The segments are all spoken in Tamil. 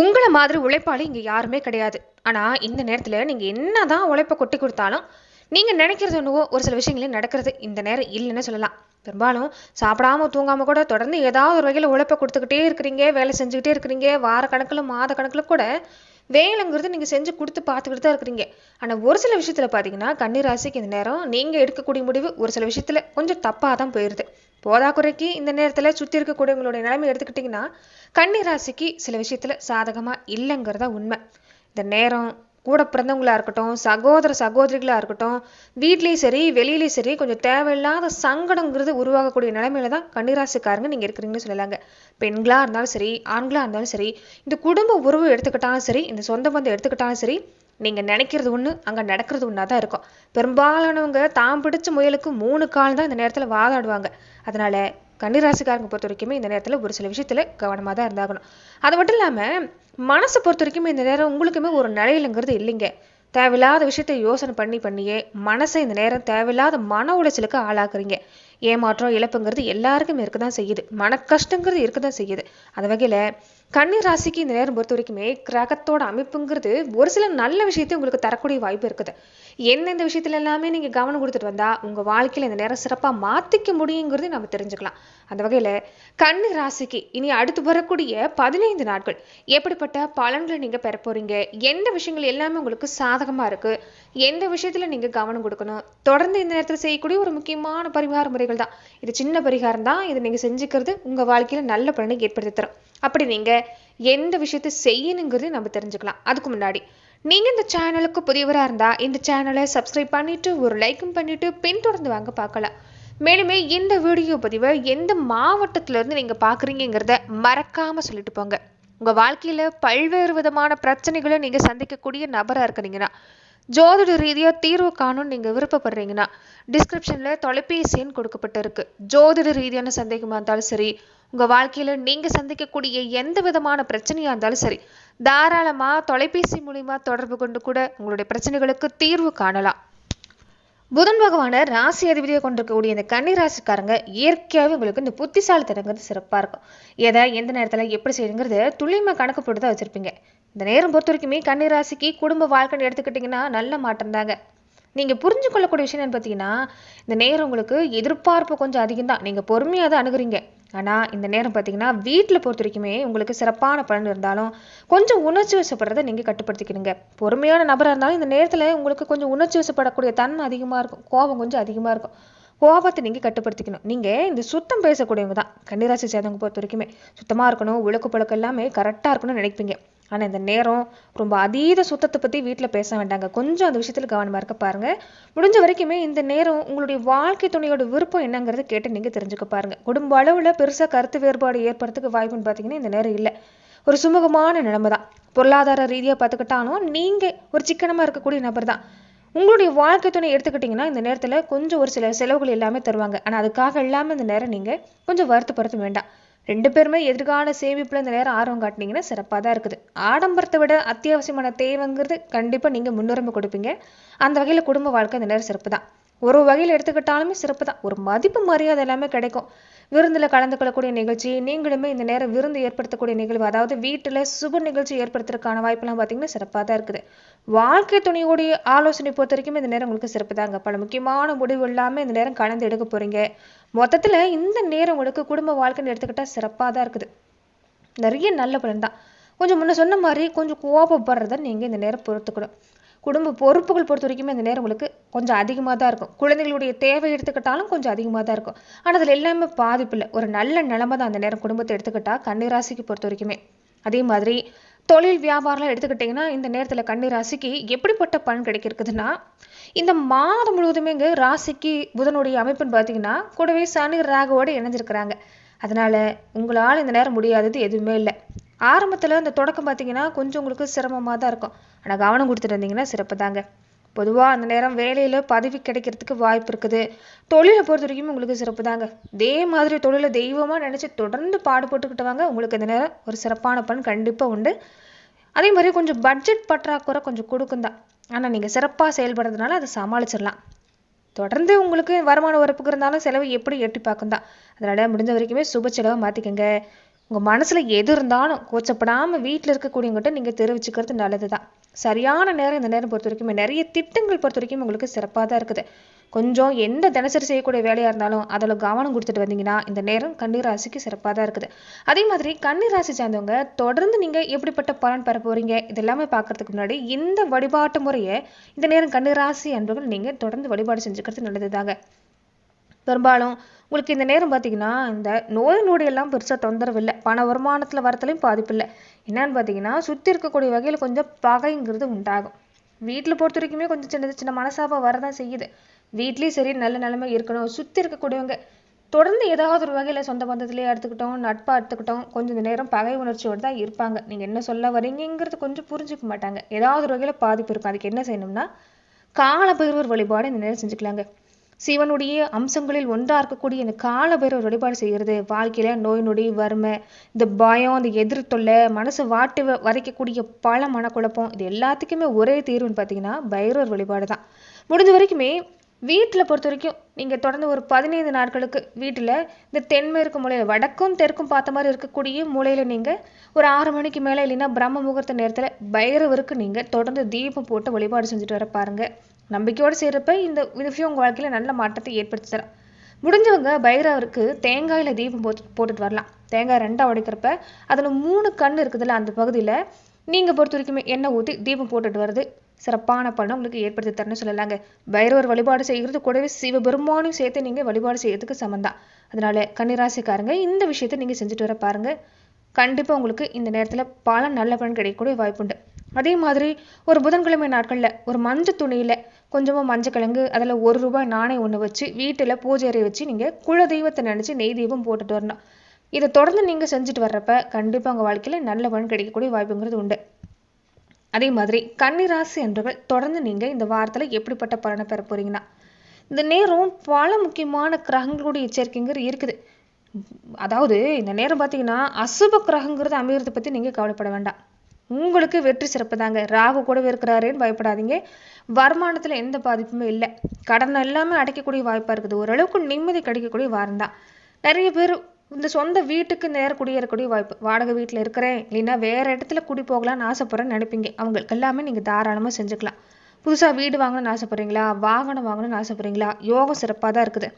உங்களை மாதிரி உழைப்பாளி இங்கே யாருமே கிடையாது. ஆனால் இந்த நேரத்தில் நீங்கள் என்ன தான் உழைப்பை கொட்டி கொடுத்தாலும் நீங்கள் நினைக்கிறது ஒன்றுவோ ஒரு சில விஷயங்களே நடக்கிறது இந்த நேரம் இல்லைன்னு சொல்லலாம். பெரும்பாலும் சாப்பிடாம தூங்காமல் கூட தொடர்ந்து ஏதாவது ஒரு வகையில் உழைப்ப கொடுத்துக்கிட்டே இருக்கிறீங்க வேலை செஞ்சுக்கிட்டே இருக்கிறீங்க வார கணக்கில் மாத கணக்கில் கூட வேலைங்கிறது நீங்கள் செஞ்சு கொடுத்து பார்த்துக்கிட்டு தான் இருக்கிறீங்க. ஆனால் ஒரு சில விஷயத்துல பாத்தீங்கன்னா கன்னிராசிக்கு இந்த நேரம் நீங்கள் எடுக்கக்கூடிய முடிவு ஒரு சில விஷயத்தில் கொஞ்சம் தப்பாக தான் போயிடுது போதாக்குறைக்கு இந்த நேரத்தில் சுற்றி இருக்கக்கூடியவங்களுடைய நிலைமை எடுத்துக்கிட்டிங்கன்னா கன்னிராசிக்கு சில விஷயத்தில் சாதகமாக இல்லைங்கிறதா உண்மை. இந்த நேரம் கூட பிறந்தவங்களா இருக்கட்டும் சகோதர சகோதரிகளாக இருக்கட்டும் வீட்லேயும் சரி வெளியிலேயும் சரி கொஞ்சம் தேவையில்லாத சங்கடங்கிறது உருவாகக்கூடிய நிலைமையில தான் கன்னிராசிக்காரங்க நீங்கள் இருக்கிறீங்கன்னு சொல்லலாங்க. பெண்களாக இருந்தாலும் சரி ஆண்களாக இருந்தாலும் சரி இந்த குடும்ப உறவு எடுத்துக்கிட்டாலும் சரி இந்த சொந்த பந்தம் எடுத்துக்கிட்டாலும் சரி நீங்க நினைக்கிறது ஒண்ணு அங்க நடக்கிறது ஒன்றா தான் இருக்கும். பெரும்பாலானவங்க தாம் பிடிச்ச முயலுக்கு மூணு கால் தான் இந்த நேரத்துல வாதாடுவாங்க. அதனால கன்னிராசிக்காரங்க பொறுத்த வரைக்குமே இந்த நேரத்துல ஒரு சில விஷயத்துல கவனமா தான் இருந்தாகணும். அது மட்டும் இல்லாம மனசை பொறுத்த வரைக்குமே இந்த நேரம் உங்களுக்குமே ஒரு நிலையிலங்கிறது இல்லைங்க. தேவையில்லாத விஷயத்தை யோசனை பண்ணி பண்ணியே மனசை இந்த நேரம் தேவையில்லாத மன உளைச்சலுக்கு ஆளாக்குறீங்க. ஏமாற்றம் இழப்புங்கிறது எல்லாருக்குமே இருக்க தான் செய்யுது. மன கஷ்டங்கிறது இருக்க தான் செய்யுது. அந்த வகையில கன்னி ராசிக்கு இந்த நேரம் பொறுத்த வரைக்குமே கிரகத்தோட அமைப்புங்கிறது ஒரு சில நல்ல விஷயத்தை உங்களுக்கு தரக்கூடிய வாய்ப்பு இருக்குது. எந்தெந்த விஷயத்துல எல்லாமே நீங்க கவனம் கொடுத்துட்டு வந்தா உங்க வாழ்க்கையில இந்த நேரம் சிறப்பா மாத்திக்க முடியுங்கிறது நம்ம தெரிஞ்சுக்கலாம். அந்த வகையில கன்னி ராசிக்கு இனி அடுத்து வரக்கூடிய பதினைந்து நாட்கள் எப்படிப்பட்ட பலன்களை நீங்க பெற போறீங்க? எந்த விஷயங்கள் எல்லாமே உங்களுக்கு சாதகமா இருக்கு? எந்த விஷயத்துல நீங்க கவனம் கொடுக்கணும்? தொடர்ந்து இந்த நேரத்துல செய்யக்கூடிய ஒரு முக்கியமான பரிகார முறைகள் தான். இது சின்ன பரிகாரம் தான். இதை நீங்க செஞ்சுக்கிறது உங்க வாழ்க்கையில நல்ல பலனை ஏற்படுத்தி தரும். அப்படி நீங்க எந்த விஷயத்தை செய்யணுங்கிறது நம்ம தெரிஞ்சுக்கலாம். அதுக்கு முன்னாடி நீங்க இந்த சேனலுக்கு புதியவரா இருந்தா இந்த சேனலை சப்ஸ்கிரைப் பண்ணிட்டு ஒரு லைக்கும் பண்ணிட்டு பின்தொடர்ந்து வாங்க பார்க்கலாம். மேலுமே இந்த வீடியோ பதிவை எந்த மாவட்டத்துல இருந்து நீங்க மறக்காமல் மறக்காம சொல்லிட்டு போங்க. உங்க வாழ்க்கையில பல்வேறு விதமான பிரச்சனைகளை நீங்க சந்திக்கக்கூடிய நபரா இருக்கிறீங்கன்னா ஜோதிட ரீதியா தீர்வு காணும்னு நீங்க விருப்பப்படுறீங்கன்னா டிஸ்கிரிப்ஷனில் தொலைபேசி எண் கொடுக்கப்பட்டிருக்கு. ஜோதிட ரீதியான சந்தேகமா இருந்தாலும் சரி உங்க வாழ்க்கையில நீங்க சந்திக்கக்கூடிய எந்த விதமான பிரச்சனையா இருந்தாலும் சரி தாராளமா தொலைபேசி மூலியமா தொடர்பு கொண்டு கூட உங்களுடைய பிரச்சனைகளுக்கு தீர்வு காணலாம். புதன் பகவான ராசி அதிபதியை கொண்டிருக்கக்கூடிய இந்த கன்னி ராசிக்காரங்க இயற்கையாகவே உங்களுக்கு இந்த புத்திசாலித்தனங்கிறது சிறப்பாக இருக்கும். எதை எந்த நேரத்தில் எப்படி செய்யுங்கிறது துல்லியமாக கணக்கு போட்டு தான் வச்சுருப்பீங்க. இந்த நேரம் பொறுத்த வரைக்குமே கன்னி ராசிக்கு குடும்ப வாழ்க்கைன்னு எடுத்துக்கிட்டிங்கன்னா நல்ல மாற்றம் தாங்க. நீங்கள் புரிஞ்சு கொள்ளக்கூடிய விஷயம் என்னன்னு பார்த்தீங்கன்னா இந்த நேரம் உங்களுக்கு எதிர்பார்ப்பு கொஞ்சம் அதிகம் தான் நீங்கள் பொறுமையாக தான் அணுகுறீங்க. ஆனால் இந்த நேரம் பார்த்தீங்கன்னா வீட்டில் பொறுத்த வரைக்குமே உங்களுக்கு சிறப்பான பலன் இருந்தாலும் கொஞ்சம் உணர்ச்சி வசப்படுறதை நீங்கள் கட்டுப்படுத்திக்கணுங்க பொறுமையான நபராக இருந்தாலும் இந்த நேரத்தில் உங்களுக்கு கொஞ்சம் உணர்ச்சி வசப்படக்கூடிய தன்மை அதிகமாக இருக்கும். கோபம் கொஞ்சம் அதிகமாக இருக்கும். கோபத்தை நீங்கள் கட்டுப்படுத்திக்கணும். நீங்கள் இந்த சுத்தம் பேசக்கூடியவங்க தான். கன்னிராசி சேர்ந்தவங்க பொறுத்த வரைக்குமே. சுத்தமாக இருக்கணும் ஒழுக்கு பழக்கம் எல்லாமே கரெக்டாக இருக்கணும்னு நினைப்பீங்க. ஆனால் இந்த நேரம் ரொம்ப அதீத சுத்தத்தை பற்றி வீட்டில் பேச வேண்டாங்க. கொஞ்சம் அந்த விஷயத்தில் கவனமாக இருக்க பாருங்கள் முடிஞ்ச வரைக்குமே இந்த நேரம் உங்களுடைய வாழ்க்கை துணையோட விருப்பம் என்னங்கிறத கேட்டு நீங்கள் தெரிஞ்சுக்க பாருங்கள் குடும்ப அளவில் பெருசாக கருத்து வேறுபாடு ஏற்படுறதுக்கு வாய்ப்புன்னு பார்த்தீங்கன்னா இந்த நேரம் இல்லை. ஒரு சுமூகமான நிலைமை தான். பொருளாதார ரீதியாக பார்த்துக்கிட்டாலும் நீங்கள் ஒரு சிக்கனமாக இருக்கக்கூடிய நபர் தான். உங்களுடைய வாழ்க்கை துணை எடுத்துக்கிட்டிங்கன்னா இந்த நேரத்தில் கொஞ்சம் ஒரு சில செலவுகள் எல்லாமே தருவாங்க. ஆனால் அதுக்காக இல்லாமல் இந்த நேரம் நீங்கள் கொஞ்சம் வருத்தப்படுத்த வேண்டாம். ரெண்டு பேருமே எதிர்கால சேமிப்பில் இந்த நேரம் ஆர்வம் காட்டினீங்கன்னா சிறப்பாக தான் இருக்குது. ஆடம்பரத்தை விட அத்தியாவசியமான தேவைங்கிறது கண்டிப்பாக நீங்கள் முன்னுரிமை கொடுப்பீங்க. அந்த வகையில் குடும்ப வாழ்க்கை இந்த நேரம் சிறப்பு தான். ஒரு வகையில் எடுத்துக்கிட்டாலுமே சிறப்பு தான். ஒரு மதிப்பு மரியாதை எல்லாமே கிடைக்கும். விருந்தில் கலந்து கொள்ளக்கூடிய நிகழ்ச்சி நீங்களுமே இந்த நேரம் விருந்து ஏற்படுத்தக்கூடிய நிகழ்வு அதாவது வீட்டில் சுப நிகழ்ச்சி ஏற்படுத்துறதுக்கான வாய்ப்பெல்லாம் பார்த்தீங்கன்னா சிறப்பாக தான் இருக்குது. வாழ்க்கை துணையோடைய ஆலோசனை பொறுத்த வரைக்கும் இந்த நேரம் உங்களுக்கு சிறப்பு தாங்க. பல முக்கியமான முடிவு இல்லாமல் இந்த நேரம் கலந்து எடுக்க போறீங்க. மொத்தத்தில் இந்த நேரம் உங்களுக்கு குடும்ப வாழ்க்கைன்னு எடுத்துக்கிட்டா சிறப்பாக தான் இருக்குது. நிறைய நல்ல பலன் தான். கொஞ்சம் முன்ன சொன்ன மாதிரி கொஞ்சம் கோபப்படுறத நீங்கள் இந்த நேரம் பொறுத்துக்கணும். குடும்ப பொறுப்புகள் பொறுத்த வரைக்கும் இந்த நேரம் உங்களுக்கு கொஞ்சம் அதிகமாக தான் இருக்கும். குழந்தைகளுடைய தேவை எடுத்துக்கிட்டாலும் கொஞ்சம் அதிகமாக தான் இருக்கும். ஆனால் அதில் எல்லாமே பாதிப்பு இல்லை. ஒரு நல்ல நிலைமை தான் அந்த நேரம் குடும்பத்தை எடுத்துக்கிட்டா கன்னிராசிக்கு பொறுத்த வரைக்குமே. அதே மாதிரி தொழில் வியாபாரம்லாம் எடுத்துக்கிட்டிங்கன்னா இந்த நேரத்தில் கன்னிராசிக்கு எப்படிப்பட்ட பலன் கிடைக்கிறதுன்னா இந்த மாதம் முழுவதுமேங்க ராசிக்கு புதனுடைய அமைப்புன்னு பார்த்தீங்கன்னா கூடவே சனி ராகுவோடு இணைஞ்சிருக்கிறாங்க. அதனால உங்களால் இந்த நேரம் முடியாதது எதுவுமே இல்லை. ஆரம்பத்தில் இந்த தொடக்கம் பார்த்தீங்கன்னா கொஞ்சம் உங்களுக்கு சிரமமாக தான் இருக்கும். ஆனால் கவனம் கொடுத்துட்டு இருந்தீங்கன்னா சிறப்பு தாங்க பொதுவாக அந்த நேரம் வேலையில் பதவி கிடைக்கிறதுக்கு வாய்ப்பு இருக்குது. தொழிலை பொறுத்த வரைக்கும் உங்களுக்கு சிறப்பு தாங்க. இதே மாதிரி தொழிலை தெய்வமாக நினச்சி தொடர்ந்து பாடுபட்டுக்கிட்டு வாங்க. உங்களுக்கு இந்த நேரம் ஒரு சிறப்பான பண் கண்டிப்பாக உண்டு. அதே மாதிரி கொஞ்சம் பட்ஜெட் பற்றாக்குறை கொஞ்சம் கொடுக்கும் தான். ஆனால் நீங்கள் சிறப்பாக செயல்படுறதுனால அதை சமாளிச்சிடலாம். தொடர்ந்து உங்களுக்கு வருமான உறப்புக்கு இருந்தாலும் செலவு எப்படி எட்டி பார்க்கும் தான். அதனால் முடிஞ்ச வரைக்குமே சுப செலவை மாற்றிக்கங்க உங்கள் மனசில் எது இருந்தாலும் கோச்சப்படாமல் வீட்டில் இருக்கக்கூடியவங்ககிட்ட நீங்கள் தெரிவிச்சுக்கிறது நல்லது தான் சரியான நேரம் இந்த நேரம் பொறுத்த வரைக்கும் நிறைய திட்டங்கள் பொறுத்த வரைக்கும் உங்களுக்கு சிறப்பாக தான் இருக்குது. கொஞ்சம் எந்த தினசரி செய்யக்கூடிய வேலையாக இருந்தாலும் அதில் கவனம் கொடுத்துட்டு வந்தீங்கன்னா இந்த நேரம் கண்ணீர் ராசிக்கு சிறப்பாக தான் இருக்குது. அதே மாதிரி கண்ணீர் ராசி சார்ந்தவங்க தொடர்ந்து நீங்கள் எப்படிப்பட்ட பலன் பெற போகிறீங்க இதெல்லாமே பார்க்குறதுக்கு முன்னாடி இந்த வழிபாட்டு முறையை இந்த நேரம் கன்னிராசி என்பவர்கள் நீங்கள் தொடர்ந்து வழிபாடு செஞ்சுக்கிறது நல்லது தாங்க. பெரும்பாலும் உங்களுக்கு இந்த நேரம் பார்த்தீங்கன்னா இந்த நோய் நொடி எல்லாம் பெருசாக தொந்தரவு இல்லை. பண வருமானத்தில் வரத்துலையும் பாதிப்பு இல்லை. என்னன்னு பார்த்தீங்கன்னா சுற்றி இருக்கக்கூடிய வகையில் கொஞ்சம் பகைங்கிறது உண்டாகும். வீட்டில் பொறுத்த வரைக்குமே கொஞ்சம் சின்ன சின்ன மனசாபம் வரதான் செய்யுது. வீட்லேயும் சரி நல்ல நிலைமை இருக்கணும். சுற்றி இருக்கக்கூடியவங்க தொடர்ந்து ஏதாவது ஒரு வகையில் சொந்த பந்தத்திலே எடுத்துக்கிட்டோம் நட்பாக எடுத்துக்கிட்டோம் கொஞ்சம் நேரம் பகை உணர்ச்சியோடு தான் இருப்பாங்க. நீங்கள் என்ன சொல்ல வரீங்கிறது கொஞ்சம் புரிஞ்சுக்க மாட்டாங்க. ஏதாவது ஒரு வகையில் பாதிப்பு இருக்கும். அதுக்கு என்ன செய்யணும்னா காலபைரவர் வழிபாடு இந்த நேரம் செஞ்சுக்கலாங்க. சிவனுடைய அம்சங்களில் ஒன்றா இருக்கக்கூடிய இந்த கால பைரவர் வழிபாடு செய்கிறது. வாழ்க்கையில நோய் நொடி வறுமை இந்த பயம் இந்த எதிர் தொல்லை வாட்டு வாட்டி வ- பல மனக்குழப்பம் இது எல்லாத்துக்குமே ஒரே தீர்வுன்னு பார்த்தீங்கன்னா பைரவர் வழிபாடு தான் முடிஞ்ச வரைக்குமே வீட்டில் பொறுத்த வரைக்கும் நீங்கள் தொடர்ந்து ஒரு பதினைந்து நாட்களுக்கு வீட்டில் இந்த தென்மேற்கு மூலையில் வடக்கும் தெற்கும் பார்த்த மாதிரி இருக்கக்கூடிய மூலையில் நீங்கள் ஒரு ஆறு மணிக்கு மேலே இல்லைன்னா பிரம்ம முகூர்த்த நேரத்தில் பைரவருக்கு நீங்கள் தொடர்ந்து தீபம் போட்டு வழிபாடு செஞ்சுட்டு வர பாருங்கள் நம்பிக்கையோடு செய்கிறப்ப இந்த விஷயம் உங்கள் வாழ்க்கையில் நல்ல மாற்றத்தை ஏற்படுத்தி தரும். முடிஞ்சவங்க பைரவருக்கு தேங்காயில் தீபம் போட்டு போட்டுட்டு வரலாம். தேங்காய் ரெண்டாக உடைக்கிறப்ப அதில் மூணு கண் இருக்குதுல்ல அந்த பகுதியில் நீங்கள் பொறுத்த வரைக்குமே எண்ணெய் ஊற்றி தீபம் போட்டுட்டு வருது சிறப்பான பலனை உங்களுக்கு ஏற்படுத்தி தரணும்னு சொல்லலாங்க. பைரவர் வழிபாடு செய்கிறது கூடவே சிவபெருமானையும் சேர்த்து நீங்கள் வழிபாடு செய்யறதுக்கு சமந்தான் அதனால கன்னிராசிக்காரங்க இந்த விஷயத்தை நீங்கள் செஞ்சுட்டு வர பாருங்க. கண்டிப்பாக உங்களுக்கு இந்த நேரத்தில் பல நல்ல பலன் கிடைக்கக்கூடிய வாய்ப்புண்டு. அதே மாதிரி ஒரு புதன்கிழமை நாட்களில் ஒரு மஞ்சள் துணியில் கொஞ்சமாக மஞ்சள் கிழங்கு அதில் ஒரு ரூபாய் நாணயம் ஒன்று வச்சு வீட்டில் பூஜை அறை வச்சு நீங்கள் குல தெய்வத்தை நினச்சி நெய் தெய்வம் போட்டுட்டு வரணும். இதை தொடர்ந்து நீங்கள் செஞ்சுட்டு வர்றப்ப கண்டிப்பாக உங்கள் வாழ்க்கையில் நல்ல பலன் கிடைக்கக்கூடிய வாய்ப்புங்கிறது உண்டு. அதே மாதிரி கன்னிராசி என்பவர்கள் தொடர்ந்து நீங்கள் இந்த வாரத்தில் எப்படிப்பட்ட பலனை பெற போறீங்கன்னா இந்த நேரம் பல முக்கியமான கிரகங்களுடைய எச்சரிக்கைங்கிறது இருக்குது. அதாவது இந்த நேரம் பார்த்தீங்கன்னா அசுப கிரகங்கிறது அமையறதை பற்றி நீங்கள் கவலைப்பட வேண்டாம். உங்களுக்கு வெற்றி சிறப்பு தாங்க. ராகு கூடவே இருக்கிறாரேன்னு பயப்படாதீங்க. வருமானத்தில் எந்த பாதிப்புமே இல்லை. கடன் எல்லாமே அடைக்கக்கூடிய வாய்ப்பாக இருக்குது. ஓரளவுக்கு நிம்மதி கிடைக்கக்கூடிய வாரம் தான். நிறைய பேர் இந்த சொந்த வீட்டுக்கு நேர குடியேறக்கூடிய வாய்ப்பு வாடகை வீட்டில் இருக்கிறேன் இல்லைன்னா வேற இடத்துல குடி போகலாம்னு ஆசைப்படுறேன்னு நினைப்பீங்க. அவங்களுக்கு எல்லாமே நீங்கள் தாராளமாக செஞ்சுக்கலாம். புதுசாக வீடு வாங்கணும்னு ஆசைப்பட்றீங்களா? வாகனம் வாங்கணும்னு ஆசைப்பட்றீங்களா? யோகம் சிறப்பாக தான் இருக்குது.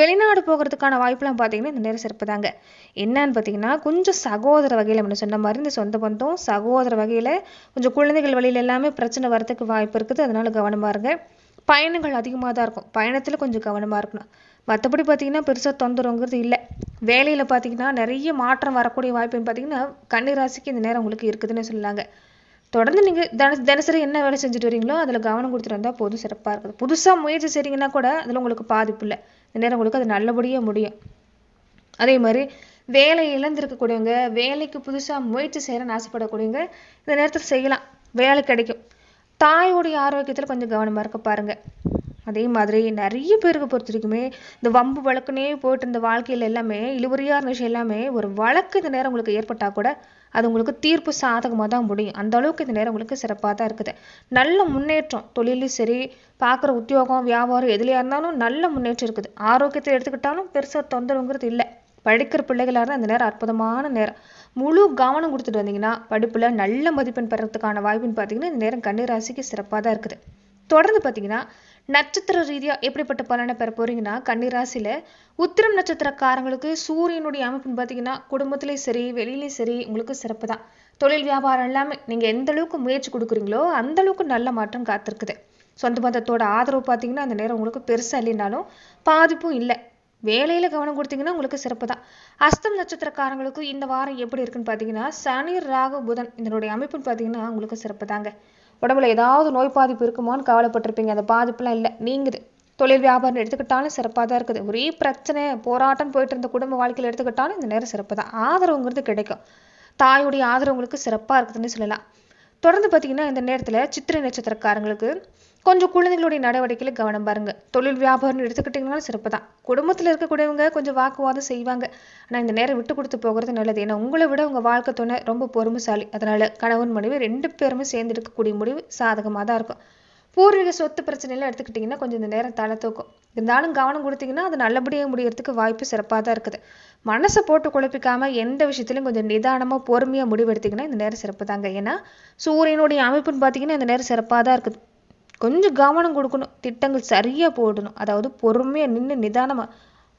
வெளிநாடு போகிறதுக்கான வாய்ப்புலாம் பார்த்தீங்கன்னா இந்த நேரம் சிறப்பு தாங்க. என்னன்னு பார்த்தீங்கன்னா கொஞ்சம் சகோதர வகையில் நம்ம சொன்ன மாதிரி இந்த சொந்த பந்தம் சகோதர வகையில் கொஞ்சம் குழந்தைகள் வழியில் எல்லாமே பிரச்சனை வரதுக்கு வாய்ப்பு இருக்குது. அதனால கவனமாக இருங்க. பயணங்கள் அதிகமாக தான் இருக்கும். பயணத்தில் கொஞ்சம் கவனமாக இருக்கணும். மற்றபடி பார்த்தீங்கன்னா பெருசாக தொந்தரவுங்கிறது இல்லை. வேலையில் பார்த்தீங்கன்னா நிறைய மாற்றம் வரக்கூடிய வாய்ப்புன்னு பார்த்தீங்கன்னா கன்னிராசிக்கு இந்த நேரம் உங்களுக்கு இருக்குதுன்னு சொல்லலாங்க தொடர்ந்து நீங்கள் தின தினசரி என்ன வேலை செஞ்சுட்டு வரீங்களோ அதில் கவனம் கொடுத்துட்டு வந்தால் போதும் சிறப்பாக இருக்குது புதுசாக முயற்சி செய்றீங்கன்னா கூட அதில் உங்களுக்கு பாதிப்பு இல்லை. இந்த நேரம் உங்களுக்கு அது நல்லபடியாக முடியும். அதே மாதிரி வேலை இழந்திருக்கக்கூடியவங்க வேலைக்கு புதுசாக முயற்சி செய்யணும்னு ஆசைப்படக்கூடியவங்க இந்த நேரத்தில் செய்யலாம். வேலை கிடைக்கும். தாயோடைய ஆரோக்கியத்தில் கொஞ்சம் கவனமாக இருக்க பாருங்க. அதே மாதிரி நிறைய பேருக்கு பொறுத்த வரைக்குமே இந்த வம்பு வழக்குனே போயிட்டு இருந்த வாழ்க்கையில் எல்லாமே இழுவறியான விஷயம் எல்லாமே ஒரு வழக்கு இந்த நேரம் உங்களுக்கு ஏற்பட்டால் கூட அது உங்களுக்கு தீர்ப்பு சாதகமாக தான் முடியும். அந்த அளவுக்கு இந்த நேரம் உங்களுக்கு சிறப்பாக தான் இருக்குது. நல்ல முன்னேற்றம் தொழிலும் சரி பார்க்குற உத்தியோகம் வியாபாரம் எதுலையாக இருந்தாலும் நல்ல முன்னேற்றம் இருக்குது. ஆரோக்கியத்தை எடுத்துக்கிட்டாலும் பெருசாக தொந்தரவுங்கிறது இல்லை. படிக்கிற பிள்ளைகளாக இருந்தால் இந்த நேரம் அற்புதமான நேரம். முழு கவனம் கொடுத்துட்டு வந்தீங்கன்னா படிப்பில் நல்ல மதிப்பெண் பெறத்துக்கான வாய்ப்புன்னு பார்த்தீங்கன்னா இந்த நேரம் கன்னிராசிக்கு சிறப்பாக தான் இருக்குது. தொடர்ந்து பார்த்தீங்கன்னா நட்சத்திர ரீதியாக எப்படிப்பட்ட பலனை பெற போறீங்கன்னா கன்னிராசியில் உத்திரம் நட்சத்திரக்காரங்களுக்கு சூரியனுடைய அமைப்புன்னு பார்த்தீங்கன்னா குடும்பத்துலேயும் சரி வெளியிலையும் சரி உங்களுக்கு சிறப்பு தான். தொழில் வியாபாரம் எல்லாமே நீங்கள் எந்த அளவுக்கு முயற்சி கொடுக்குறீங்களோ அந்த அளவுக்கு நல்ல மாற்றம் காத்திருக்குது. சொந்த பந்தத்தோட ஆதரவு பார்த்தீங்கன்னா அந்த நேரம் உங்களுக்கு பெருசாக இல்லைனாலும் பாதிப்பும் இல்லை. வேலையில கவனம் கொடுத்தீங்கன்னா உங்களுக்கு சிறப்பு தான். அஸ்தம் நட்சத்திரக்காரங்களுக்கு இந்த வாரம் எப்படி இருக்குன்னு பார்த்தீங்கன்னா சனி ராகு புதன் இதனுடைய அமைப்புன்னு பார்த்தீங்கன்னா உங்களுக்கு சிறப்பு தாங்க. உடம்புல ஏதாவது நோய் பாதிப்பு இருக்குமான்னு கவலைப்பட்டிருப்பீங்க. அந்த பாதிப்புலாம் இல்லை. நீங்குது. தொழில் வியாபாரம் எடுத்துக்கிட்டாலும் சிறப்பாக தான் இருக்குது. ஒரே பிரச்சனை போராட்டம் போயிட்டு இருந்த குடும்ப வாழ்க்கையில் எடுத்துக்கிட்டாலும் இந்த நேரம் சிறப்பு தான். ஆதரவுங்கிறது கிடைக்கும். தாயுடைய ஆதரவு உங்களுக்கு சிறப்பாக இருக்குதுன்னு சொல்லலாம். தொடர்ந்து பார்த்தீங்கன்னா இந்த நேரத்தில் சித்திரை நட்சத்திரக்காரங்களுக்கு கொஞ்சம் குழந்தைகளுடைய நடவடிக்கையில் கவனம் பாருங்க. தொழில் வியாபாரம் எடுத்துக்கிட்டிங்கனாலும் சிறப்பு தான் குடும்பத்தில் இருக்கக்கூடியவங்க கொஞ்சம் வாக்குவாதம் செய்வாங்க. ஆனால் இந்த நேரம் விட்டு கொடுத்து போகிறது நல்லது. ஏன்னா உங்களை விட உங்கள் வாழ்க்கை துணை ரொம்ப பொறுமைசாலி. அதனால கணவன் மனைவி ரெண்டு பேருமே சேர்ந்து எடுக்கக்கூடிய முடிவு சாதகமாக தான் இருக்கும். பூர்வீக சொத்து பிரச்சனைலாம் எடுத்துக்கிட்டிங்கன்னா கொஞ்சம் இந்த நேரம் தலை தூக்கும். இருந்தாலும் கவனம் கொடுத்தீங்கன்னா அது நல்லபடியாக முடியறதுக்கு வாய்ப்பு சிறப்பாக தான் இருக்குது. மனசை போட்டு குழப்பிக்காம எந்த விஷயத்துலையும் கொஞ்சம் நிதானமாக பொறுமையாக முடிவெடுத்தீங்கன்னா இந்த நேரம் சிறப்பு தாங்க ஏன்னா சூரியனுடைய அமைப்புன்னு பார்த்தீங்கன்னா இந்த நேரம் சிறப்பாக தான் இருக்குது. கொஞ்சம் கவனம் கொடுக்கணும். திட்டங்கள் சரியாக போடணும். அதாவது பொறுமையாக நின்று நிதானமாக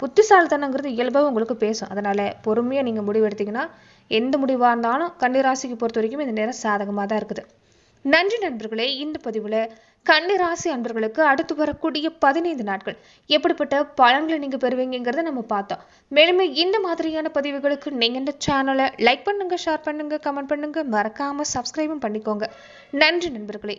புத்திசாலித்தனங்கிறது இயல்பாக உங்களுக்கு பேசும். அதனால் பொறுமையாக நீங்கள் முடிவு எடுத்தீங்கன்னா எந்த முடிவாக இருந்தாலும் கன்னிராசிக்கு பொறுத்த வரைக்கும் இந்த நேரம் சாதகமாக தான் இருக்குது. நன்றி நண்பர்களே இந்த பதிவில் கன்னிராசி அன்பர்களுக்கு அடுத்து வரக்கூடிய பதினைந்து நாட்கள் எப்படிப்பட்ட பலன்களை நீங்கள் பெறுவீங்கிறத நம்ம பார்த்தோம். மேலுமே இந்த மாதிரியான பதிவுகளுக்கு நீங்கள் இந்த சேனலை லைக் பண்ணுங்க ஷேர் பண்ணுங்க கமெண்ட் பண்ணுங்க. மறக்காமல் சப்ஸ்கிரைபும் பண்ணிக்கோங்க. நன்றி நண்பர்களே.